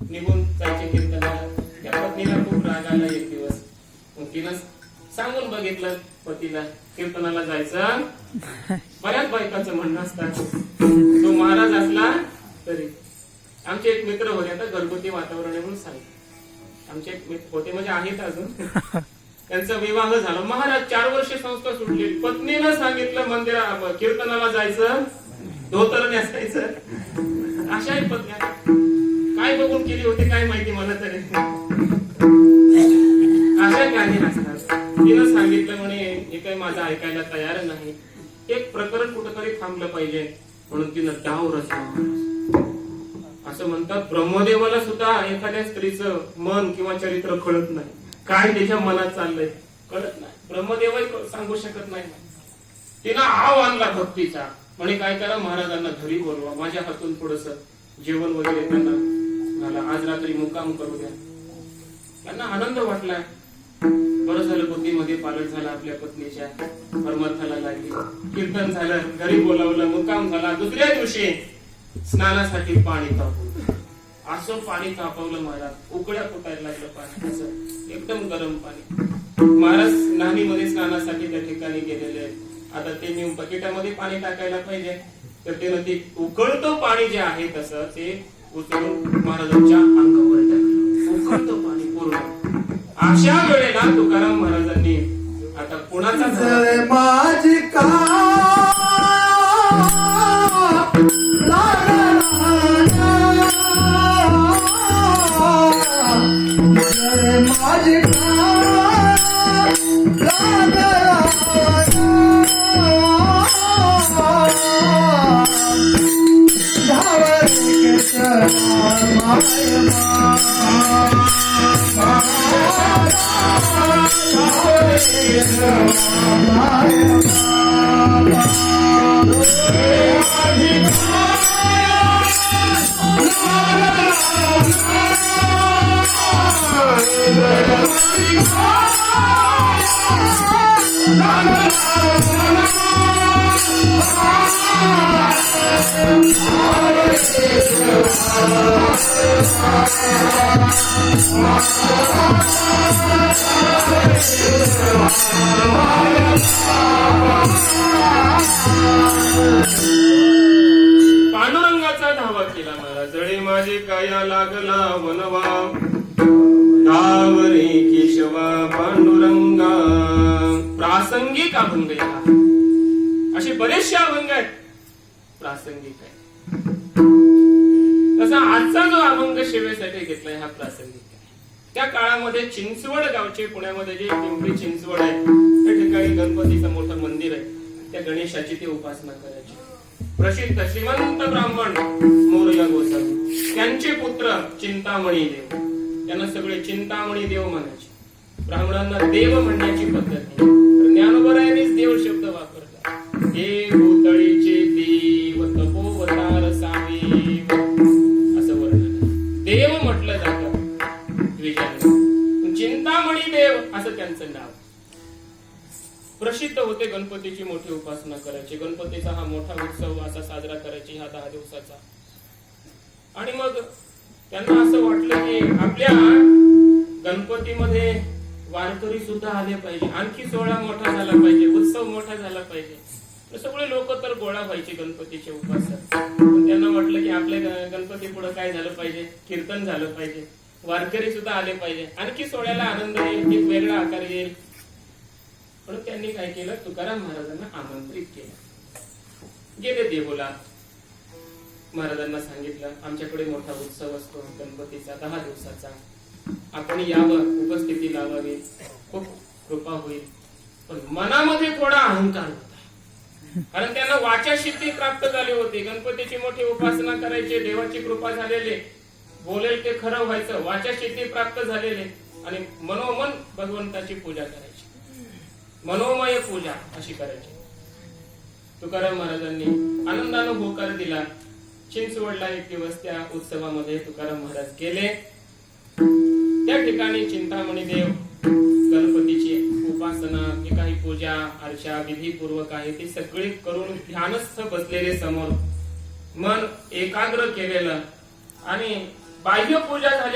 निघून जायचे कीर्तनाला. त्या पत्नीला खूप राग आला एक दिवस. मग तिनं सांगून बघितलं पतीला कीर्तनाला जायचं. बऱ्याच बायकांचं म्हणणं असतात. तो महाराज असला तरी. आमचे एक मित्र होते आता घरगुती वातावरण म्हणून सांगितलं आमचे एक मित्र होते म्हणजे आहेत अजून. त्यांचा विवाह झाला. महाराज चार वर्ष संस्था सुटली. पत्नीनं सांगितलं मंदिरा कीर्तनाला जायचं. धोतर नेसायचं अशाही पत्न्या बघून केली होती काय माहिती मला तरी. अशा गाणी असतात तिनं सांगितलं म्हणे हे काही माझं ऐकायला तयार नाही. एक प्रकरण कुठंतरी थांबलं पाहिजे. म्हणून तिनं डाव रचला. असं म्हणतात ब्रह्मदेवाला सुद्धा एखाद्या स्त्रीचं मन किंवा चरित्र कळत नाही. काय त्याच्या मनात चाललंय? कळत नाही. ब्रह्मदेवही सांगू शकत नाही. तिनं आव आणला भक्तीचा. म्हणे काय करा महाराजांना घरी बोलवा. माझ्या हातून थोडस जेवण वगैरे त्यांना घाला आज रात्री मुक्काम करू द्या. त्यांना आनंद वाटला. बरं झालं बुद्धीमध्ये पालट झाला आपल्या पत्नीच्या. परमार्थाला लागली. कीर्तन झालं. घरी बोलावलं. मुक्काम झाला. दुसऱ्या दिवशी स्नानासाठी पाणी तापवलं. असं पाणी तापवलं महाराज. उकड्या फुटायला लागलं पाणी. असं एकदम गरम पाणी. महाराज नाणीमध्ये स्नानासाठी त्या ठिकाणी गेलेले आहेत. आता ते मी बकेटामध्ये पाणी टाकायला पाहिजे. तर ते ते उकळतं पाणी जे आहे तसं ते उचलून महाराजांच्या अंगावर टाकलं. पाणी पूर्ण. अशा वेळेला तुकाराम महाराजांनी आता कोणाचा माझी Oh, पांडुरंगाचा धावा केला मला जळे माझे काया लागला वनवा. धावरे केशवा पांडुरंगा. प्रासंगिक अभंग असे बरेचसे अभंग आहेत. प्रासंगिक आहे तसा आजचा जो अभंग सेवेसाठी घेतलाय हा प्रासंगिक आहे त्या काळामध्ये चिंचवड गावचे पुण्यामध्ये जे पिंपरी चिंचवड आहे त्या ठिकाणी गणपतीचं मोठं मंदिर आहे. त्या गणेशाची ते उपासना करायची. प्रसिद्ध श्रीमंत ब्राह्मण मोरया गोसावी. त्यांचे पुत्र चिंतामणी देव. त्यांना सगळे चिंतामणी देव म्हणायचे. ब्राह्मणांना देव म्हणण्याची पद्धत आहे देव शब्द वापर प्रसिद्ध होते गणपतीची मोठी उपासना करायची. गणपतीचा हा मोठा उत्सव असा साजरा करायची हा दहा दिवसाचा. आणि मग त्यांना असं वाटलं की आपल्या गणपतीमध्ये वारकरी सुद्धा आले पाहिजे. आणखी सोहळा मोठा झाला पाहिजे उत्सव मोठा झाला पाहिजे. सगळे लोक तर गोळा व्हायचे गणपतीचे उपासक त्यांना वाटलं की आपल्या गणपती पुढे काय झालं पाहिजे? कीर्तन झालं पाहिजे. वारकरी सुद्धा आले पाहिजे. आणखी सोहळ्याला आनंद येईल एक वेगळा आकार येईल. म्हणून त्यांनी काय केलं? तुकाराम महाराजांना आमंत्रित केलं. गेले देहूला महाराजांना सांगितलं आमच्याकडे मोठा उत्सव असतो गणपतीचा दहा दिवसाचा. आपण यावर उपस्थिती लावावी. खूप कृपा होईल. पण मनामध्ये थोडा अहंकार होता. कारण त्यांना वाचा सिद्धी प्राप्त झाली होती. गणपतीची मोठी उपासना करायची देवाची कृपा झालेली. बोलेल ते खरं व्हायचं वाचा सिद्धी प्राप्त झालेले. आणि मनोमन भगवंताची पूजा करायची. मनोमय पूजा अशी करायची. तुकाराम महाराजांनी आनंदानं होकार दिला. चिंचवडला एक दिवस त्या उत्सवामध्ये तुकाराम महाराज गेले. त्या ठिकाणी चिंतामणी देव गणपतीची उपासना जी काही पूजा अर्चा विधीपूर्वक आहे ती सगळी करून ध्यानस्थ बसलेले समोर मन एकाग्र केलेलं आणि बाह्य पूजा झाली.